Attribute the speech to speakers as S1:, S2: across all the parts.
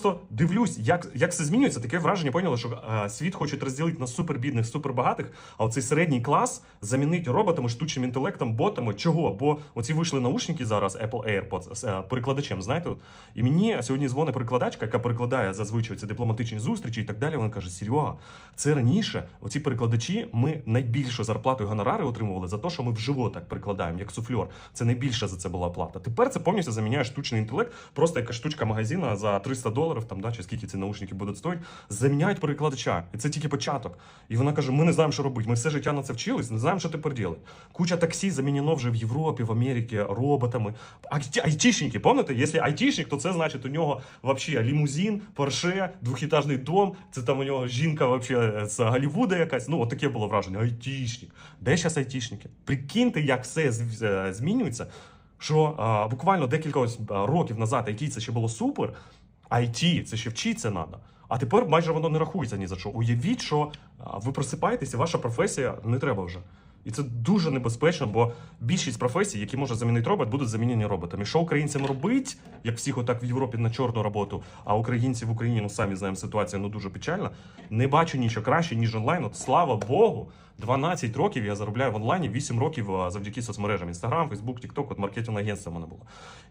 S1: Просто дивлюсь, як, як все змінюється. Таке враження поняли, що е, світ хочуть розділити на супербідних, супербагатих, а оцей середній клас замінить роботами, штучним інтелектом, ботами. Чого? Бо оці вийшли наушники зараз, Apple AirPods, з е, перекладачем, знаєте. І мені сьогодні дзвонить перекладачка, яка перекладає зазвичай ці дипломатичні зустрічі і так далі. Вона каже: Серега, це раніше. Оці перекладачі ми найбільшу зарплату і гонорари отримували за те, що ми вживо так перекладаємо, як суфльор. Це найбільша за це була плата. Тепер це повністю заміняє штучний інтелект, просто якась штучка магазина за 300 доларів, там да, чи скільки ці наушники будуть стоїти, заміняють перекладача. І це тільки початок. І вона каже: ми не знаємо, що робити. Ми все життя на це вчились, не знаємо, що тепер робити. Куча таксі замінено вже в Європі, в Америці роботами. Айті- Айтішники, пам'ятаєте? Якщо айтішник, то це значить у нього вообще лімузин, порше, двохітажний дом. Це там у нього жінка вообще з Голлівуда якась. Ну, от таке було враження. Айтішник. Де зараз айтішники? Прикиньте, як все змінюється. Що а, буквально декілька ось, років назад IT це ще було супер, IT це ще вчитися треба. А тепер майже воно не рахується ні за що. Уявіть, що ви просипаєтеся, ваша професія не треба вже. І це дуже небезпечно, бо більшість професій, які може замінити робот, будуть замінені роботами. Що українцям робить, як всіх отак в Європі на чорну роботу, а українці в Україні, ну самі знаємо, ситуація ну дуже печальна. Не бачу нічого краще, ніж онлайн. От слава Богу, 12 років я заробляю в онлайні, 8 років завдяки соцмережам. Інстаграм, Фейсбук, Тікток, от маркетинг агентство мене було.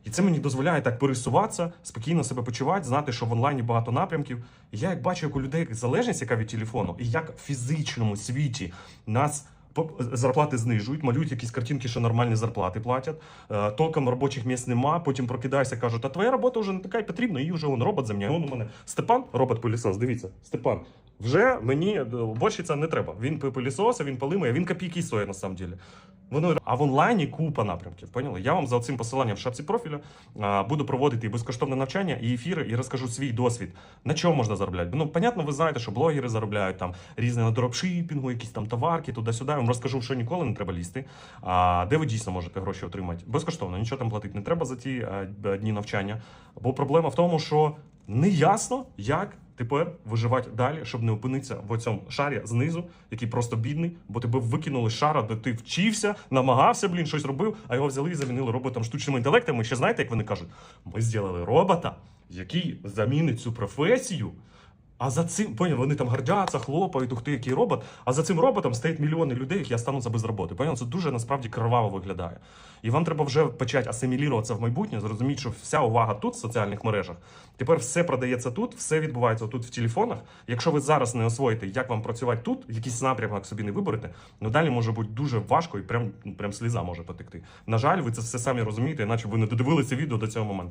S1: І це мені дозволяє так пересуватися, спокійно себе почувати, знати, що в онлайні багато напрямків. І я як бачу, як у людей залежність, яка від телефону, і як в фізичному світі нас. Зарплати знижують, малюють якісь картинки, що нормальні зарплати платять. Е, Толком робочих місць нема. Потім прокидаєшся, кажуть, а твоя робота вже не така й потрібна, її вже он робот заміняє. Он у мене Степан, робот пилісос. Дивіться, Степан. Вже мені е, борщиця не треба. Він пилісоса, він полимає, він копійки стоїть на. Воно а в онлайні купа напрямків. Поняли? Я вам за цим посиланням в шапці профіля буду проводити і безкоштовне навчання, і ефіри, і розкажу свій досвід. На чому можна заробляти? Ну, понятно, ви знаєте, що блогери заробляють там різне на дропшипінгу, якісь там товарки, туди-сюди. Я вам розкажу, що ніколи не треба лізти. А де ви дійсно можете гроші отримати? Безкоштовно, нічого там платити не треба за ті дні навчання. Бо проблема в тому, що не ясно, як тепер виживати далі, щоб не опинитися в цьому шарі знизу, який просто бідний, бо тебе викинули з шара, де ти вчився, намагався, блін, щось робив, а його взяли і замінили роботом штучним інтелектом. І ще знаєте, як вони кажуть, ми зробили робота, який замінить цю професію. А за цим поняв, вони там гордяться, хлопають, ух ти, який робот. А за цим роботом стоять мільйони людей, які остануться без роботи. Поняв? Це дуже насправді кроваво виглядає. І вам треба вже почати асиміліруватися в майбутнє, зрозуміти, що вся увага тут, в соціальних мережах. Тепер все продається тут, все відбувається тут в телефонах. Якщо ви зараз не освоїте, як вам працювати тут, якийсь напрямок собі не виберете, ну далі може бути дуже важко і прям, прям сліза може потекти. На жаль, ви це все самі розумієте, іначе ви не додивилися відео до цього моменту.